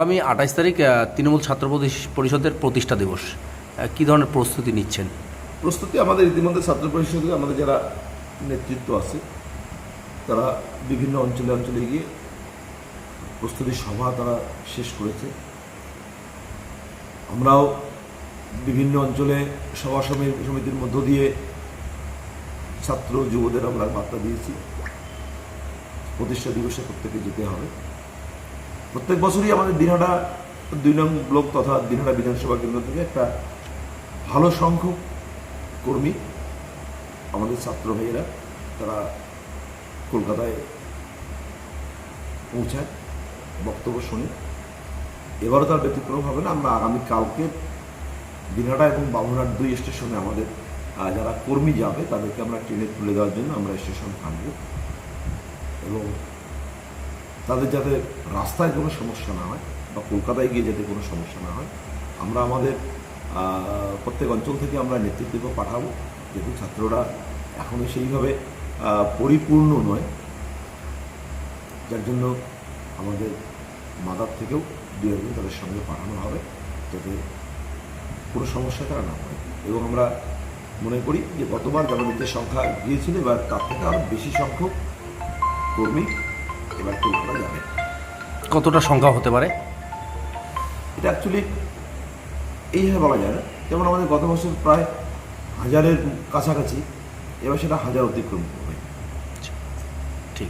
আমি আঠাশ তারিখ তৃণমূল ছাত্র পরিষদের প্রতিষ্ঠা দিবস। কী ধরনের প্রস্তুতি নিচ্ছেন? প্রস্তুতি আমাদের ইতিমধ্যে ছাত্র পরিষদে আমাদের যারা নেতৃত্ব আছে, তারা বিভিন্ন অঞ্চলে অঞ্চলে গিয়ে প্রস্তুতি সভা তারা শেষ করেছে। আমরাও বিভিন্ন অঞ্চলে সভা সমি- সমিতির মধ্য দিয়ে ছাত্র যুবদের আমরা বার্তা দিয়েছি। প্রতিষ্ঠা দিবসে প্রত্যেকে যেতে হবে। প্রত্যেক বছরই আমাদের দিনহাটা দুই নং ব্লক তথা দিনহাটা বিধানসভা কেন্দ্র থেকে একটা ভালো সংখ্যক কর্মী আমাদের ছাত্র ভাইয়েরা, তারা কলকাতায় পৌঁছায়, বক্তব্য শুনে। এবারও তার ব্যতিক্রম হবে না, আমরা আগামী কালকে দিনহাটা এবং বাবুরহাট দুই স্টেশনে আমাদের যারা কর্মী যাবে, তাদেরকে আমরা ট্রেনে তুলে দেওয়ার জন্য আমরা স্টেশন থামব। এবং তাদের যাতে রাস্তায় কোনো সমস্যা না হয় বা কলকাতায় গিয়ে যাতে কোনো সমস্যা না হয়, আমরা আমাদের প্রত্যেক অঞ্চল থেকে আমরা নেতৃত্ব পাঠাবো। যেহেতু ছাত্ররা এখনও সেইভাবে পরিপূর্ণ নয়। যার জন্য আমাদের মাদার থেকেও দু একদিন তাদের সঙ্গে পাঠানো হবে যাতে কোনো সমস্যা তারা না হয় এবং আমরা মনে করি যে গতবার যে সংখ্যা গিয়েছিল, এবার তার থেকে আরও বেশি সংখ্যক কর্মী এবার কলকাতা যাবে? কতটা সংখ্যা হতে পারে? এটা অ্যাকচুয়ালি এইভাবে বলা যায় না। যেমন আমাদের গত বছর প্রায় হাজারের কাছাকাছি এবার সেটা হাজার অতিক্রম করবে ঠিক।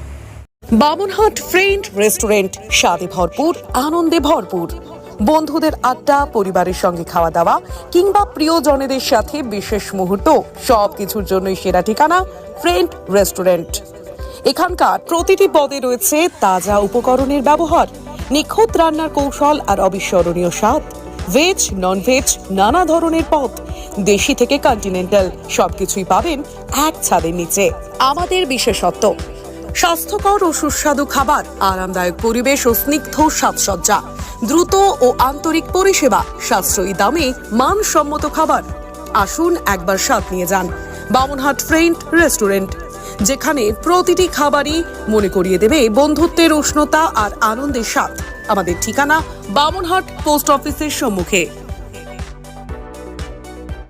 বামনহাট ফ্রেন্ড রেস্টুরেন্ট স্বাদে ভরপুর আনন্দে ভরপুর। বন্ধুদের আড্ডা পরিবারের সঙ্গে খাওয়া দাওয়া কিংবা প্রিয়জনেদের সাথে বিশেষ মুহূর্ত সবকিছুর জন্যই সেরা ঠিকানা ফ্রেন্ড রেস্টুরেন্ট। এখানকার প্রতিটি পদে রয়েছে তাজা উপকরণের ব্যবহার, নিখুঁত রান্নার কৌশল আর অবিস্মরণীয় স্বাদ ভেজ নন ভেজ নানা ধরনের পদ, দেশি থেকে কন্টিনেন্টাল সবকিছুই পাবেন এক ছাদের নিচে। আমাদের বিশেষত্ব, স্বাস্থ্যকর ও সুস্বাদু খাবার, আরামদায়ক পরিবেশ ও স্নিগ্ধ সাজসজ্জা দ্রুত ও আন্তরিক পরিষেবা, সাশ্রয়ী দামে মানসম্মত খাবার। আসুন একবার স্বাদ নিয়ে যান। Bamanhat friend restaurant. যেখানে প্রতিটি খাবারই মনে করিয়ে দেবে বন্ধুত্বের উষ্ণতা আর আনন্দের স্বাদ। আমাদের ঠিকানা বামনহাট পোস্ট অফিসের সম্মুখে।